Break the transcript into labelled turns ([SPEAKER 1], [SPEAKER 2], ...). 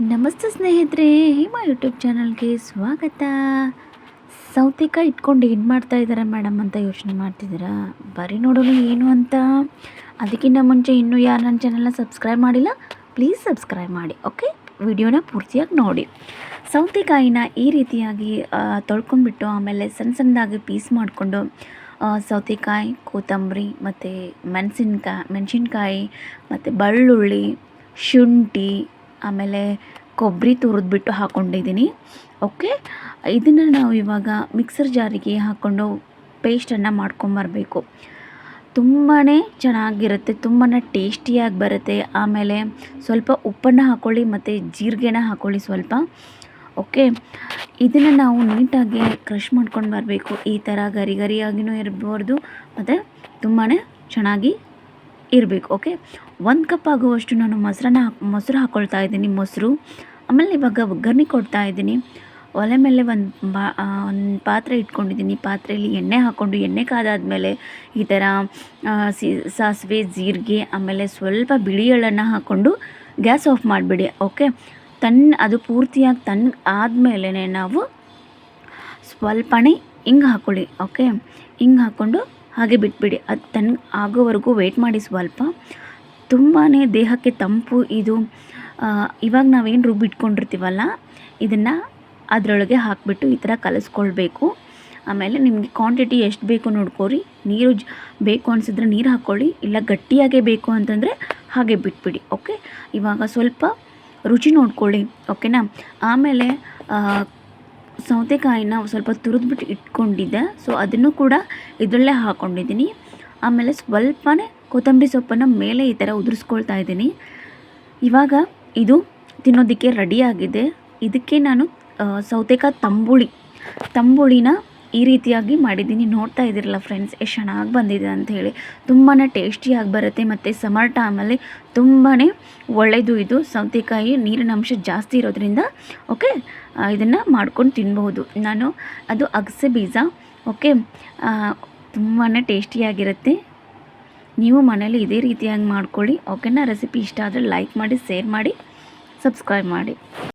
[SPEAKER 1] ನಮಸ್ತೆ ಸ್ನೇಹಿತರೆ, ಹೇಮಾ ಯೂಟ್ಯೂಬ್ ಚಾನಲ್ಗೆ ಸ್ವಾಗತ. ಸೌತೆಕಾಯಿ ಇಟ್ಕೊಂಡು ಏನು ಮಾಡ್ತಾ ಇದ್ದಾರೆ ಮೇಡಮ್ ಅಂತ ಯೋಚನೆ ಮಾಡ್ತಿದ್ದೀರಾ? ಬರೀ ನೋಡೋಣ ಏನು ಅಂತ. ಅದಕ್ಕಿಂತ ಮುಂಚೆ ಇನ್ನೂ ಯಾರು ನನ್ನ ಚಾನಲ್ನ ಸಬ್ಸ್ಕ್ರೈಬ್ ಮಾಡಿಲ್ಲ ಪ್ಲೀಸ್ ಸಬ್ಸ್ಕ್ರೈಬ್ ಮಾಡಿ ಓಕೆ ವಿಡಿಯೋನ ಪೂರ್ತಿಯಾಗಿ ನೋಡಿ. ಸೌತೆಕಾಯಿನ ಈ ರೀತಿಯಾಗಿ ತೊಳ್ಕೊಂಡ್ಬಿಟ್ಟು ಆಮೇಲೆ ಸಣ್ಣ ಸಣ್ಣದಾಗಿ ಪೀಸ್ ಮಾಡಿಕೊಂಡು ಸೌತೆಕಾಯಿ, ಕೊತ್ತಂಬರಿ ಮತ್ತು ಮೆಣಸಿನ್ಕಾಯಿ ಮೆಣಸಿನ್ಕಾಯಿ ಮತ್ತು ಬೆಳ್ಳುಳ್ಳಿ, ಶುಂಠಿ ಆಮೇಲೆ ಕೊಬ್ಬರಿ ತುರಿದ್ಬಿಟ್ಟು ಹಾಕ್ಕೊಂಡಿದ್ದೀನಿ ಓಕೆ ಇದನ್ನು ನಾವು ಇವಾಗ ಮಿಕ್ಸರ್ ಜಾರಿಗೆ ಹಾಕ್ಕೊಂಡು ಪೇಸ್ಟನ್ನು ಮಾಡ್ಕೊಂಬರ್ಬೇಕು. ತುಂಬಾ ಚೆನ್ನಾಗಿರುತ್ತೆ ತುಂಬಾ ಟೇಸ್ಟಿಯಾಗಿ ಬರುತ್ತೆ. ಆಮೇಲೆ ಸ್ವಲ್ಪ ಉಪ್ಪನ್ನು ಹಾಕ್ಕೊಳ್ಳಿ ಮತ್ತು ಜೀರಿಗೆನ ಹಾಕ್ಕೊಳ್ಳಿ ಸ್ವಲ್ಪ. ಓಕೆ ಇದನ್ನು ನಾವು ನೀಟಾಗಿ ಕ್ರಷ್ ಮಾಡ್ಕೊಂಡು ಬರಬೇಕು. ಈ ಥರ ಗರಿ ಗರಿಯಾಗಿಯೂ ಇರಬಾರ್ದು ಮತ್ತು ತುಂಬಾ ಚೆನ್ನಾಗಿ ಇರಬೇಕು ಓಕೆ ಒಂದು ಕಪ್ ಆಗುವಷ್ಟು ನಾನು ಮೊಸರನ್ನ ಮೊಸರು ಹಾಕ್ಕೊಳ್ತಾ ಇದ್ದೀನಿ, ಮೊಸರು. ಆಮೇಲೆ ಇವಾಗ ಒಗ್ಗರಣೆ ಕೊಡ್ತಾ ಇದ್ದೀನಿ. ಒಲೆ ಮೇಲೆ ಒಂದು ಬಾ ಒಂದು ಪಾತ್ರೆ ಇಟ್ಕೊಂಡಿದ್ದೀನಿ. ಪಾತ್ರೆಯಲ್ಲಿ ಎಣ್ಣೆ ಹಾಕ್ಕೊಂಡು ಎಣ್ಣೆ ಕಾದಾದಮೇಲೆ ಈ ಥರ ಸಾಸಿವೆ, ಜೀರಿಗೆ, ಆಮೇಲೆ ಸ್ವಲ್ಪ ಬಿಳಿ ಎಳ್ಳನ್ನು ಹಾಕ್ಕೊಂಡು ಗ್ಯಾಸ್ ಆಫ್ ಮಾಡಿಬಿಡಿ ಓಕೆ ತಣ್ಣ ಅದು ಪೂರ್ತಿಯಾಗಿ ತಣ್ಣ ಆದಮೇಲೆ ನಾವು ಸ್ವಲ್ಪನೇ ಹಿಂಗೆ ಹಾಕ್ಕೊಳ್ಳಿ ಓಕೆ ಹಿಂಗೆ ಹಾಕ್ಕೊಂಡು ಹಾಗೆ ಬಿಟ್ಬಿಡಿ. ಅದು ತನ್ನ ಆಗೋವರೆಗೂ ವೆಯ್ಟ್ ಮಾಡಿ ಸ್ವಲ್ಪ. ತುಂಬಾ ದೇಹಕ್ಕೆ ತಂಪು ಇದು. ಇವಾಗ ನಾವೇನು ರುಬ್ಬಿಟ್ಕೊಂಡಿರ್ತೀವಲ್ಲ ಇದನ್ನು ಅದರೊಳಗೆ ಹಾಕಿಬಿಟ್ಟು ಈ ಥರ ಕಲಿಸ್ಕೊಳ್ಬೇಕು. ಆಮೇಲೆ ನಿಮಗೆ ಕ್ವಾಂಟಿಟಿ ಎಷ್ಟು ಬೇಕು ನೋಡ್ಕೊರಿ. ನೀರು ಬೇಕು ಅನಿಸಿದ್ರೆ ನೀರು ಹಾಕ್ಕೊಳ್ಳಿ, ಇಲ್ಲ ಗಟ್ಟಿಯಾಗೇ ಬೇಕು ಅಂತಂದರೆ ಹಾಗೆ ಬಿಟ್ಬಿಡಿ ಓಕೆ ಇವಾಗ ಸ್ವಲ್ಪ ರುಚಿ ನೋಡ್ಕೊಳ್ಳಿ ಓಕೆನಾ ಆಮೇಲೆ ಸೌತೆಕಾಯಿನ ಸ್ವಲ್ಪ ತುರಿದ್ಬಿಟ್ಟು ಇಟ್ಕೊಂಡಿದ್ದೆ. ಸೊ ಅದನ್ನು ಕೂಡ ಇದರಲ್ಲೇ ಹಾಕ್ಕೊಂಡಿದ್ದೀನಿ ಆಮೇಲೆ ಸ್ವಲ್ಪನೇ ಕೊತ್ತಂಬರಿ ಸೊಪ್ಪನ್ನು ಮೇಲೆ ಈ ಥರ ಉದುರಿಸ್ಕೊಳ್ತಾ ಇದ್ದೀನಿ. ಇವಾಗ ಇದು ತಿನ್ನೋದಕ್ಕೆ ರೆಡಿಯಾಗಿದೆ ಇದಕ್ಕೆ ನಾನು ಸೌತೆಕಾಯಿ ತಂಬುಳಿ. ತಂಬುಳಿನ ಈ ರೀತಿಯಾಗಿ ಮಾಡಿದ್ದೀನಿ. ನೋಡ್ತಾ ಇದ್ದೀರಲ್ಲ ಫ್ರೆಂಡ್ಸ್ ಎಷ್ಟು ಚೆನ್ನಾಗಿ ಬಂದಿದೆ ಹೇಳಿ. ತುಂಬಾ ಟೇಸ್ಟಿಯಾಗಿ ಬರುತ್ತೆ ಮತ್ತು ಸಮರ್ ಟೈಮಲ್ಲಿ ತುಂಬಾ ಒಳ್ಳೆಯದು ಇದು. ಸೌತೆಕಾಯಿ ನೀರಿನ ಅಂಶ ಜಾಸ್ತಿ ಇರೋದ್ರಿಂದ ಓಕೆ ಇದನ್ನು ಮಾಡ್ಕೊಂಡು ತಿನ್ಬಹುದು. ನಾನು ಅದು ಅಗಸೆ ಬೀಜ ಓಕೆ ತುಂಬಾ ಟೇಸ್ಟಿಯಾಗಿರುತ್ತೆ ನೀವು ಮನೇಲಿ ಇದೇ ರೀತಿಯಾಗಿ ಮಾಡ್ಕೊಳ್ಳಿ ಓಕೆನಾ ರೆಸಿಪಿ ಇಷ್ಟ ಆದರೆ ಲೈಕ್ ಮಾಡಿ ಶೇರ್ ಮಾಡಿ ಸಬ್ಸ್ಕ್ರೈಬ್ ಮಾಡಿ.